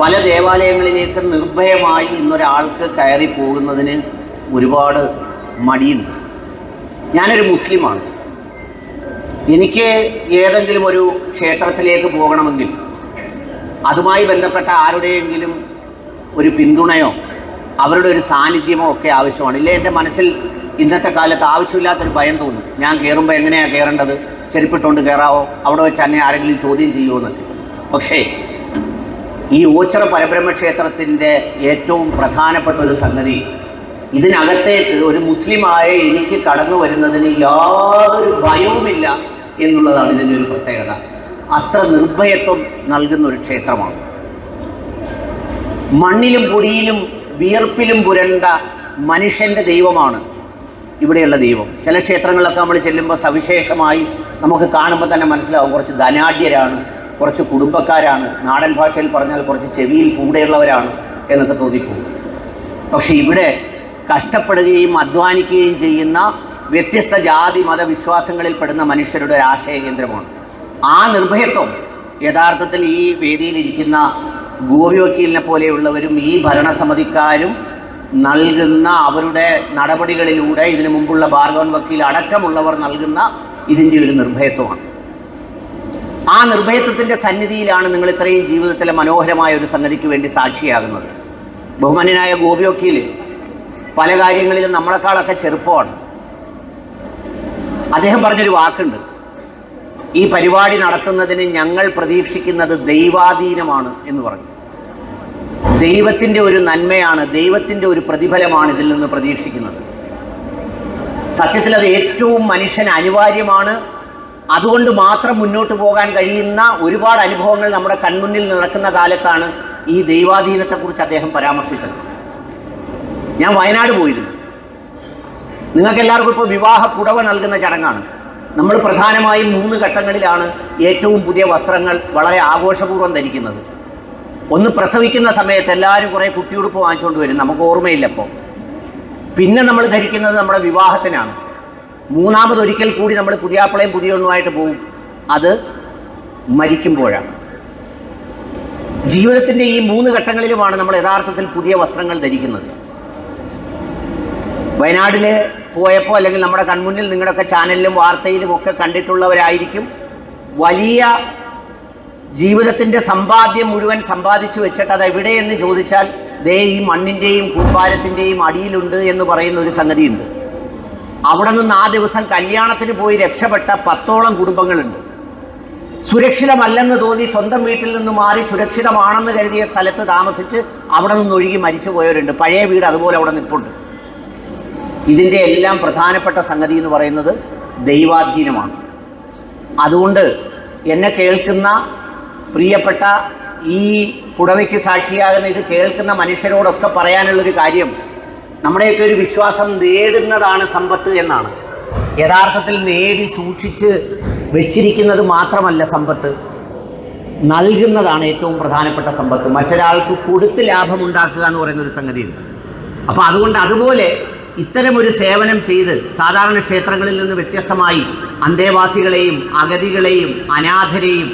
പല ദേവാലയങ്ങളിലേക്ക് നിർഭയമായി ഇന്നൊരാൾക്ക് കയറി പോകുന്നതിന് ഒരുപാട് മടിയുണ്ട്. ഞാനൊരു മുസ്ലിമാണ്. എനിക്ക് ഏതെങ്കിലും ഒരു ക്ഷേത്രത്തിലേക്ക് പോകണമെങ്കിൽ അതുമായി ബന്ധപ്പെട്ട ആരുടെയെങ്കിലും ഒരു പിന്തുണയോ അവരുടെ ഒരു സാന്നിധ്യമോ ഒക്കെ ആവശ്യമാണ്. ഇല്ലേ എന്റെ മനസ്സിൽ ഇന്നത്തെ കാലത്ത് ആവശ്യമില്ലാത്തൊരു ഭയം തോന്നും. ഞാൻ കയറുമ്പോൾ എങ്ങനെയാണ് കയറേണ്ടത്? ചെരുപ്പിട്ടുകൊണ്ട് കയറാവോ? അവിടെ വെച്ച് എന്നെ ആരെങ്കിലും ചോദ്യം ചെയ്യുമോ എന്നൊക്കെ. പക്ഷേ ഈ ഊച്ചറ പരബ്രഹ്മ ക്ഷേത്രത്തിന്റെ ഏറ്റവും പ്രധാനപ്പെട്ട ഒരു സംഗതി ഇതിനകത്തേക്ക് ഒരു മുസ്ലിമായ എനിക്ക് കടന്നു വരുന്നതിന് യാതൊരു ഭയവുമില്ല എന്നുള്ളതാണ് ഇതിന്റെ ഒരു പ്രത്യേകത. അത്ര നിർഭയത്വം നൽകുന്ന ഒരു ക്ഷേത്രമാണ്. മണ്ണിലും പൊടിയിലും വിയർപ്പിലും പുരണ്ട മനുഷ്യന്റെ ദൈവമാണ് ഇവിടെയുള്ള ദൈവം. ചില ക്ഷേത്രങ്ങളിലൊക്കെ നമ്മൾ ചെല്ലുമ്പോൾ സവിശേഷമായി നമുക്ക് കാണുമ്പോൾ തന്നെ മനസ്സിലാവും കുറച്ച് ധനാഢ്യരാണ്. കുറച്ച് കുടുംബക്കാരാണ്. നാടൻ ഭാഷയിൽ പറഞ്ഞാൽ കുറച്ച് ചെവിയിൽ കൂടെയുള്ളവരാണ് എന്നൊക്കെ തോന്നിപ്പോകും. പക്ഷെ ഇവിടെ കഷ്ടപ്പെടുകയും അധ്വാനിക്കുകയും ചെയ്യുന്ന വ്യത്യസ്ത ജാതി മതവിശ്വാസങ്ങളിൽ പെടുന്ന മനുഷ്യരുടെ ഒരു ആശയ കേന്ദ്രമാണ് ആ നിർഭയത്വം യഥാർത്ഥത്തിൽ ഈ വേദിയിലിരിക്കുന്ന ഗോപി വക്കീലിനെ പോലെയുള്ളവരും ഈ ഭരണസമിതിക്കാരും നൽകുന്ന അവരുടെ നടപടികളിലൂടെ ഇതിനു മുമ്പുള്ള ഭാർഗവൻ വക്കീൽ അടക്കമുള്ളവർ നൽകുന്ന ഇതിന്റെ ഒരു നിർഭയത്വമാണ്. ആ നിർഭയത്വത്തിന്റെ സന്നിധിയിലാണ് നിങ്ങൾ ഇത്രയും ജീവിതത്തിലെ മനോഹരമായ ഒരു സംഗതിക്ക് വേണ്ടി സാക്ഷിയാകുന്നത്. ബഹുമാന്യനായ ഗോപി വക്കീൽ പല കാര്യങ്ങളിലും നമ്മളെക്കാളൊക്കെ ചെറുപ്പമാണ്. അദ്ദേഹം പറഞ്ഞൊരു വാക്കുണ്ട്. ഈ പരിപാടി നടത്തുന്നതിന് ഞങ്ങൾ പ്രതീക്ഷിക്കുന്നത് ദൈവാധീനമാണ് എന്ന് പറഞ്ഞു. ദൈവത്തിന്റെ ഒരു നന്മയാണ് ദൈവത്തിന്റെ ഒരു പ്രതിഫലമാണ് ഇതിൽ നിന്ന് പ്രതീക്ഷിക്കുന്നത്. സത്യത്തിൽ അത് ഏറ്റവും മനുഷ്യന് അനിവാര്യമാണ്. അതുകൊണ്ട് മാത്രം മുന്നോട്ട് പോകാൻ കഴിയുന്ന ഒരുപാട് അനുഭവങ്ങൾ നമ്മുടെ കൺമുന്നിൽ നടക്കുന്ന കാലത്താണ് ഈ ദൈവാധീനത്തെക്കുറിച്ച് അദ്ദേഹം പരാമർശിച്ചത്. ഞാൻ വയനാട് പോയിരുന്നു. നിങ്ങൾക്ക് എല്ലാവർക്കും ഇപ്പോൾ വിവാഹ പുടവ നൽകുന്ന ചടങ്ങാണ്. നമ്മൾ പ്രധാനമായും മൂന്ന് ഘട്ടങ്ങളിലാണ് ഏറ്റവും പുതിയ വസ്ത്രങ്ങൾ വളരെ ആഘോഷപൂർവം ധരിക്കുന്നത്. ഒന്ന് പ്രസവിക്കുന്ന സമയത്ത് എല്ലാവരും കുറേ കുട്ടിയുടുപ്പ് വാങ്ങിച്ചുകൊണ്ട് വരും. നമുക്ക് ഓർമ്മയില്ലപ്പോൾ പിന്നെ നമ്മൾ ധരിക്കുന്നത് നമ്മുടെ വിവാഹത്തിനാണ്. മൂന്നാമതൊരിക്കൽ കൂടി നമ്മൾ പുതിയാപ്പിളയും പുതിയൊന്നുമായിട്ട് പോകും അത് മരിക്കുമ്പോഴാണ്. ജീവിതത്തിന്റെ ഈ മൂന്ന് ഘട്ടങ്ങളിലുമാണ് നമ്മൾ യഥാർത്ഥത്തിൽ പുതിയ വസ്ത്രങ്ങൾ ധരിക്കുന്നത്. വയനാട്ടിൽ പോയപ്പോൾ അല്ലെങ്കിൽ നമ്മുടെ കൺമുന്നിൽ നിങ്ങളൊക്കെ ചാനലിലും വാർത്തയിലും ഒക്കെ കണ്ടിട്ടുള്ളവരായിരിക്കും. വലിയ ജീവിതത്തിന്റെ സമ്പാദ്യം മുഴുവൻ സമ്പാദിച്ചു വെച്ചിട്ട് അത് എവിടെയെന്ന് ചോദിച്ചാൽ ദേ ഈ മണ്ണിന്റെയും കൂമ്പാരത്തിന്റെയും അടിയിലുണ്ട് എന്ന് പറയുന്ന ഒരു സംഗതിയുണ്ട്. അവിടെ നിന്ന് ആ ദിവസം കല്യാണത്തിന് പോയി രക്ഷപ്പെട്ട പത്തോളം കുടുംബങ്ങളുണ്ട്. സുരക്ഷിതമല്ലെന്ന് തോന്നി സ്വന്തം വീട്ടിൽ നിന്ന് മാറി സുരക്ഷിതമാണെന്ന് കരുതിയ സ്ഥലത്ത് താമസിച്ച് അവിടെ നിന്ന് ഒഴുകി മരിച്ചു പോയവരുണ്ട്. പഴയ വീട് അതുപോലെ അവിടെ നിൽപ്പുണ്ട്. ഇതിന്റെ എല്ലാം പ്രധാനപ്പെട്ട സംഗതി എന്ന് പറയുന്നത് ദൈവാധീനമാണ്. അതുകൊണ്ട് എന്നെ കേൾക്കുന്ന പ്രിയപ്പെട്ട ഈ പുടവയ്ക്ക് സാക്ഷിയാകുന്ന ഇത് കേൾക്കുന്ന മനുഷ്യരോടൊക്കെ പറയാനുള്ളൊരു കാര്യം നമ്മുടെയൊക്കെ ഒരു വിശ്വാസം നേടുന്നതാണ് സമ്പത്ത് എന്നാണ്. യഥാർത്ഥത്തിൽ നേടി സൂക്ഷിച്ച് വെച്ചിരിക്കുന്നത് മാത്രമല്ല സമ്പത്ത്. നൽകുന്നതാണ് ഏറ്റവും പ്രധാനപ്പെട്ട സമ്പത്ത്. മറ്റൊരാൾക്ക് കൊടുത്ത് ലാഭമുണ്ടാക്കുക എന്ന് പറയുന്ന ഒരു സംഗതിയുണ്ട്. അപ്പോൾ അതുകൊണ്ട് അതുപോലെ ഇത്തരമൊരു സേവനം ചെയ്ത് സാധാരണ ക്ഷേത്രങ്ങളിൽ നിന്ന് വ്യത്യസ്തമായി അന്തേവാസികളെയും അഗതികളെയും അനാഥരെയും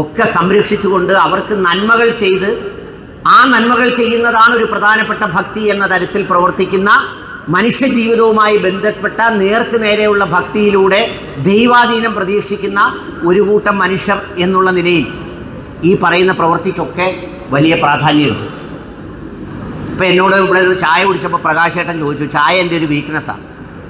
ഒക്കെ സംരക്ഷിച്ചുകൊണ്ട് അവർക്ക് നന്മകൾ ചെയ്ത് ആ നന്മകൾ ചെയ്യുന്നതാണ് ഒരു പ്രധാനപ്പെട്ട ഭക്തി എന്ന തരത്തിൽ പ്രവർത്തിക്കുന്ന മനുഷ്യ ജീവിതവുമായി ബന്ധപ്പെട്ട നേർക്ക് നേരെയുള്ള ഭക്തിയിലൂടെ ദൈവാധീനം പ്രതീക്ഷിക്കുന്ന ഒരു കൂട്ടം മനുഷ്യർ എന്നുള്ള നിലയിൽ ഈ പറയുന്ന പ്രവൃത്തിക്കൊക്കെ വലിയ പ്രാധാന്യമുണ്ട്. ഇപ്പം എന്നോട് ഇവിടെ ചായ കുടിച്ചപ്പോൾ പ്രകാശേട്ടൻ ചോദിച്ചു ചായ എന്റെ ഒരു വീക്ക്നെസ്സാണ്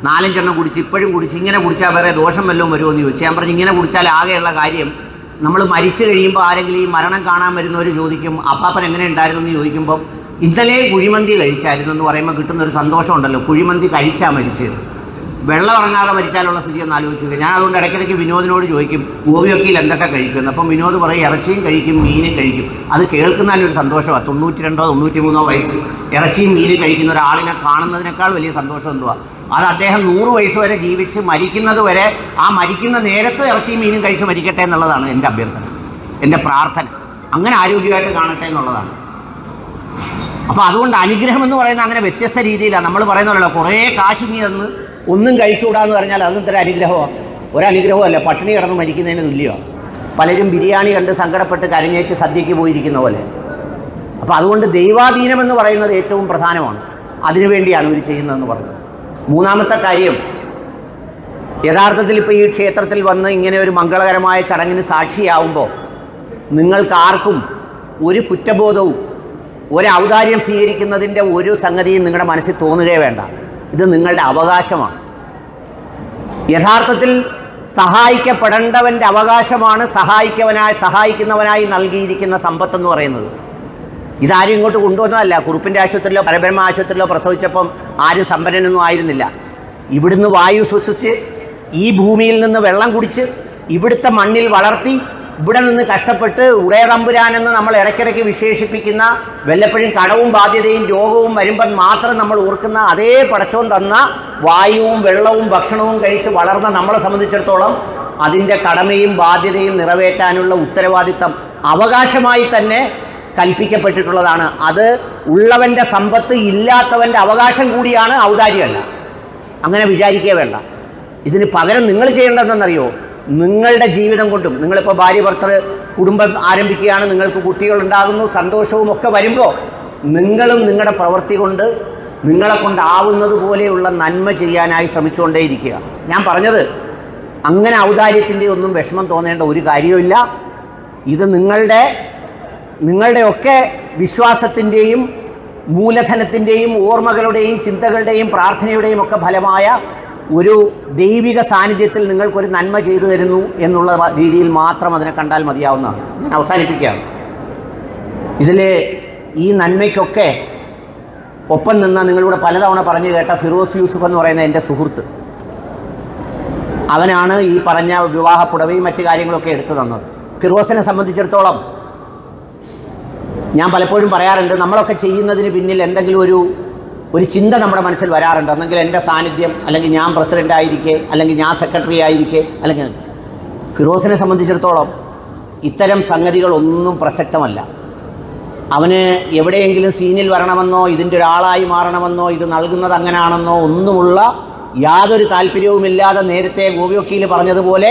നാലഞ്ചെണ്ണം കുടിച്ച് ഇപ്പോഴും കുടിച്ച് ഇങ്ങനെ കുടിച്ചാൽ വേറെ ദോഷം വല്ലതും വരുമോ? എന്ന് ചോദിച്ചു. ഞാൻ പറഞ്ഞു ഇങ്ങനെ കുടിച്ചാൽ ആകെയുള്ള കാര്യം നമ്മൾ മരിച്ചു കഴിയുമ്പോൾ ആരെങ്കിലും ഈ മരണം കാണാൻ വരുന്നവർ ചോദിക്കും അപ്പാപ്പൻ എങ്ങനെ ഉണ്ടായിരുന്നു? എന്ന് ചോദിക്കുമ്പോൾ ഇന്നലെ കുഴിമന്തി കഴിച്ചായിരുന്നു. എന്ന് പറയുമ്പോൾ കിട്ടുന്ന ഒരു സന്തോഷമുണ്ടല്ലോ കുഴിമന്തി കഴിച്ചാൽ മരിച്ചത്. വെള്ളം ഇറങ്ങാതെ മരിച്ചാലുള്ള സ്ഥിതി ഒന്ന് ആലോചിച്ചു ഞാൻ അതുകൊണ്ട് ഇടയ്ക്കിടയ്ക്ക് വിനോദിനോട് ചോദിക്കും ഗോപി വക്കീൽ എന്തൊക്കെ കഴിക്കുമെന്ന് അപ്പം വിനോദ് പറയും ഇറച്ചിയും കഴിക്കും മീനും കഴിക്കും. അത് കേൾക്കുന്നതിനൊരു സന്തോഷമാണ് തൊണ്ണൂറ്റി രണ്ടോ തൊണ്ണൂറ്റി മൂന്നോ വയസ്സ്. ഇറച്ചിയും മീനും കഴിക്കുന്ന ഒരാളിനെ കാണുന്നതിനേക്കാൾ വലിയ സന്തോഷം എന്തുവാ? അത് അദ്ദേഹം നൂറ് വയസ്സ് വരെ ജീവിച്ച് മരിക്കുന്നത് വരെ ആ മരിക്കുന്ന നേരത്ത് ഇറച്ചി മീനും കഴിച്ച് മരിക്കട്ടെ എന്നുള്ളതാണ് എന്റെ അഭ്യർത്ഥന എന്റെ പ്രാർത്ഥന. അങ്ങനെ ആരോഗ്യമായിട്ട് കാണട്ടെ എന്നുള്ളതാണ്. അപ്പോൾ അതുകൊണ്ട് അനുഗ്രഹം എന്ന് പറയുന്നത് അങ്ങനെ വ്യത്യസ്ത രീതിയിലാണ്. നമ്മൾ പറയുന്നതല്ലോ കുറേ കാശ് നീ തന്ന് ഒന്നും കഴിച്ചുകൂടാന്ന് പറഞ്ഞാൽ അതും ഇത്ര അനുഗ്രഹമാണ് ഒരനുഗ്രഹമല്ല പട്ടിണി കിടന്ന് മരിക്കുന്നതിന് തുല്യമാണ് പലരും ബിരിയാണി കണ്ട് സങ്കടപ്പെട്ട് കരഞ്ഞേച്ച് സദ്യയ്ക്ക് പോയിരിക്കുന്ന പോലെ. അപ്പോൾ അതുകൊണ്ട് ദൈവാധീനം എന്ന് പറയുന്നത് ഏറ്റവും പ്രധാനമാണ്. അതിനുവേണ്ടിയാണ് ഇവർ ചെയ്യുന്നതെന്ന് പറഞ്ഞത്. മൂന്നാമത്തെ കാര്യം യഥാർത്ഥത്തിൽ ഇപ്പോൾ ഈ ക്ഷേത്രത്തിൽ വന്ന് ഇങ്ങനെ ഒരു മംഗളകരമായ ചടങ്ങിന് സാക്ഷിയാവുമ്പോൾ നിങ്ങൾക്കാർക്കും ഒരു കുറ്റബോധവും ഒരു ഔദാര്യം സ്വീകരിക്കുന്നതിന്റെ ഒരു സംഗതിയും നിങ്ങളുടെ മനസ്സിൽ തോന്നുകയേ വേണ്ട. ഇത് നിങ്ങളുടെ അവകാശമാണ്. യഥാർത്ഥത്തിൽ സഹായിക്കപ്പെടേണ്ടവന്റെ അവകാശമാണ് സഹായിക്കവനായി സഹായിക്കുന്നവനായി നൽകിയിരിക്കുന്ന സമ്പത്തെന്ന് പറയുന്നത്. ഇതാരും ഇങ്ങോട്ട് കൊണ്ടുവന്നതല്ല. കുറുപ്പിന്റെ ആശുപത്രിയിലോ പരബ്രഹ്മ ആശുപത്രിയിലോ പ്രസവിച്ചപ്പം ആരും സമ്പന്നനൊന്നും ആയിരുന്നില്ല. ഇവിടുന്ന് വായു ശ്വസിച്ച് ഈ ഭൂമിയിൽ നിന്ന് വെള്ളം കുടിച്ച് ഇവിടുത്തെ മണ്ണിൽ വളർത്തി ഇവിടെ നിന്ന് കഷ്ടപ്പെട്ട് ഉടയതമ്പുരാനെന്ന് നമ്മൾ ഇടയ്ക്കിടയ്ക്ക് വിശേഷിപ്പിക്കുന്ന വല്ലപ്പോഴും കടവും ബാധ്യതയും രോഗവും വരുമ്പം മാത്രം നമ്മൾ ഓർക്കുന്ന അതേ പടച്ചോൻ തന്ന വായുവും വെള്ളവും ഭക്ഷണവും കഴിച്ച് വളർന്ന നമ്മളെ സംബന്ധിച്ചിടത്തോളം അതിന്റെ കടമയും ബാധ്യതയും നിറവേറ്റാനുള്ള ഉത്തരവാദിത്തം അവകാശമായി തന്നെ കൽപ്പിക്കപ്പെട്ടിട്ടുള്ളതാണ്. അത് ഉള്ളവന്റെ സമ്പത്ത് ഇല്ലാത്തവന്റെ അവകാശം കൂടിയാണ് ഔദാര്യമല്ല. അങ്ങനെ വിചാരിക്കേ വേണ്ട. ഇതിന് പകരം നിങ്ങൾ ചെയ്യേണ്ടതെന്നറിയോ നിങ്ങളുടെ ജീവിതം കൊണ്ടും നിങ്ങളിപ്പോൾ ഭാര്യ ഭർത്തർ കുടുംബം ആരംഭിക്കുകയാണ് നിങ്ങൾക്ക് കുട്ടികളുണ്ടാകുന്നു സന്തോഷവും ഒക്കെ വരുമ്പോൾ നിങ്ങളും നിങ്ങളുടെ പ്രവൃത്തി കൊണ്ട് നിങ്ങളെ കൊണ്ടാവുന്നത് പോലെയുള്ള നന്മ ചെയ്യാനായി ശ്രമിച്ചുകൊണ്ടേയിരിക്കുക. ഞാൻ പറഞ്ഞത് അങ്ങനെ ഔദാര്യത്തിന്റെ ഒന്നും വിഷമം തോന്നേണ്ട ഒരു കാര്യവുമില്ല. ഇത് നിങ്ങളുടെ നിങ്ങളുടെയൊക്കെ വിശ്വാസത്തിന്റെയും മൂലധനത്തിന്റെയും ഓർമ്മകളുടെയും ചിന്തകളുടെയും പ്രാർത്ഥനയുടെയും ഒക്കെ ഫലമായ ഒരു ദൈവിക സാന്നിധ്യത്തിൽ നിങ്ങൾക്കൊരു നന്മ ചെയ്തു തരുന്നു എന്നുള്ള രീതിയിൽ മാത്രം അതിനെ കണ്ടാൽ മതിയാവുന്നതാണ്. ഞാൻ അവസാനിപ്പിക്കുകയാണ്. ഇതിൽ ഈ നന്മയ്ക്കൊക്കെ ഒപ്പം നിന്ന നിങ്ങളിവിടെ പലതവണ പറഞ്ഞു കേട്ട ഫിറോസ് യൂസുഫ് എന്ന് പറയുന്ന എന്റെ സുഹൃത്ത്. അവനാണ് ഈ പറഞ്ഞ വിവാഹപ്പുടവയും മറ്റു കാര്യങ്ങളൊക്കെ എടുത്തു തന്നത്. ഫിറോസിനെ സംബന്ധിച്ചിടത്തോളം ഞാൻ പലപ്പോഴും പറയാറുണ്ട് നമ്മളൊക്കെ ചെയ്യുന്നതിന് പിന്നിൽ എന്തെങ്കിലും ഒരു ഒരു ചിന്ത നമ്മുടെ മനസ്സിൽ വരാറുണ്ട്. അല്ലെങ്കിൽ എന്റെ സാന്നിധ്യം അല്ലെങ്കിൽ ഞാൻ പ്രസിഡന്റ് ആയിരിക്കെ അല്ലെങ്കിൽ ഞാൻ സെക്രട്ടറി ആയിരിക്കെ അല്ലെങ്കിൽ ഫിറോസിനെ സംബന്ധിച്ചിടത്തോളം ഇത്തരം സംഗതികളൊന്നും പ്രസക്തമല്ല. അവന് എവിടെയെങ്കിലും സീനിൽ വരണമെന്നോ ഇതിന്റെ ഒരാളായി മാറണമെന്നോ ഇത് നൽകുന്നത് അങ്ങനെയാണെന്നോ ഒന്നുമുള്ള യാതൊരു താല്പര്യവുമില്ലാതെ നേരത്തെ ഗോപിവക്കീൽ പറഞ്ഞതുപോലെ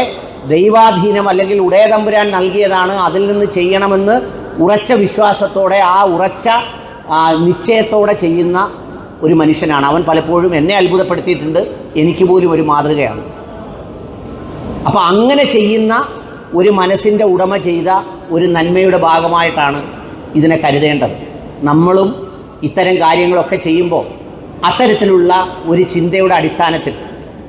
ദൈവാധീനം അല്ലെങ്കിൽ ഉടയതമ്പുരാൻ നൽകിയതാണ് അതിൽ നിന്ന് ചെയ്യണമെന്ന് ഉറച്ച വിശ്വാസത്തോടെ ആ ഉറച്ച നിശ്ചയത്തോടെ ചെയ്യുന്ന ഒരു മനുഷ്യനാണ്. അവൻ പലപ്പോഴും എന്നെ അത്ഭുതപ്പെടുത്തിയിട്ടുണ്ട്. എനിക്ക് പോലും ഒരു മാതൃകയാണ്. അപ്പോൾ അങ്ങനെ ചെയ്യുന്ന ഒരു മനസ്സിന്റെ ഉടമ ചെയ്ത ഒരു നന്മയുടെ ഭാഗമായിട്ടാണ് ഇതിനെ കരുതേണ്ടത്. നമ്മളും ഇത്തരം കാര്യങ്ങളൊക്കെ ചെയ്യുമ്പോൾ അത്തരത്തിലുള്ള ഒരു ചിന്തയുടെ അടിസ്ഥാനത്തിൽ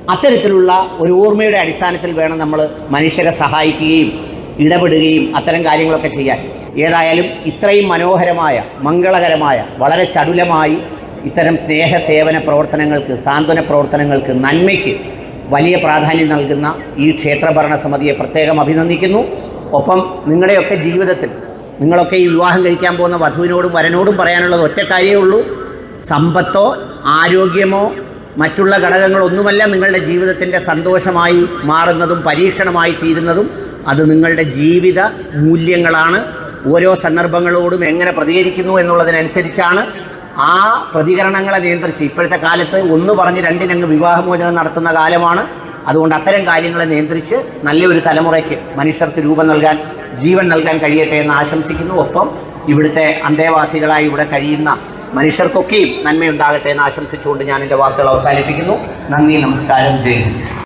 അത്തരത്തിലുള്ള ഒരു ഓർമ്മയുടെ അടിസ്ഥാനത്തിൽ വേണം നമ്മൾ മനുഷ്യരെ സഹായിക്കുകയും ഇടപെടുകയും അത്തരം കാര്യങ്ങളൊക്കെ ചെയ്യാൻ. ഏതായാലും ഇത്രയും മനോഹരമായ മംഗളകരമായ വളരെ ചടുലമായി ഇത്തരം സ്നേഹ സേവന പ്രവർത്തനങ്ങൾക്ക് സാന്ത്വന പ്രവർത്തനങ്ങൾക്ക് നന്മയ്ക്ക് വലിയ പ്രാധാന്യം നൽകുന്ന ഈ ക്ഷേത്രഭരണ സമിതിയെ പ്രത്യേകം അഭിനന്ദിക്കുന്നു. ഒപ്പം നിങ്ങളുടെയൊക്കെ ജീവിതത്തിൽ നിങ്ങളൊക്കെ ഈ വിവാഹം കഴിക്കാൻ പോകുന്ന വധുവിനോടും വരനോടും പറയാനുള്ളത് ഒറ്റ കാര്യമേ ഉള്ളൂ. സമ്പത്തോ ആരോഗ്യമോ മറ്റുള്ള ഘടകങ്ങളൊന്നുമല്ല നിങ്ങളുടെ ജീവിതത്തിന്റെ സന്തോഷമായി മാറുന്നതും പരീക്ഷണമായി തീരുന്നതും. അത് നിങ്ങളുടെ ജീവിത മൂല്യങ്ങളാണ്. ഓരോ സന്ദർഭങ്ങളോടും എങ്ങനെ പ്രതികരിക്കുന്നു എന്നുള്ളതിനനുസരിച്ചാണ് ആ പ്രതികരണങ്ങളെ നിയന്ത്രിച്ച്. ഇപ്പോഴത്തെ കാലത്ത് ഒന്ന് പറഞ്ഞ് രണ്ടിനങ്ങ് വിവാഹമോചനം നടത്തുന്ന കാലമാണ്. അതുകൊണ്ട് അത്തരം കാര്യങ്ങളെ നിയന്ത്രിച്ച് നല്ലൊരു തലമുറയ്ക്ക് മനുഷ്യർക്ക് രൂപം നൽകാൻ ജീവൻ നൽകാൻ കഴിയട്ടെ എന്ന് ആശംസിക്കുന്നു. ഒപ്പം ഇവിടുത്തെ അന്തേവാസികളായി ഇവിടെ കഴിയുന്ന മനുഷ്യർക്കൊക്കെയും നന്മയുണ്ടാകട്ടെ എന്ന് ആശംസിച്ചുകൊണ്ട് ഞാൻ എന്റെ വാക്കുകൾ അവസാനിപ്പിക്കുന്നു. നന്ദി നമസ്കാരം. ജയ്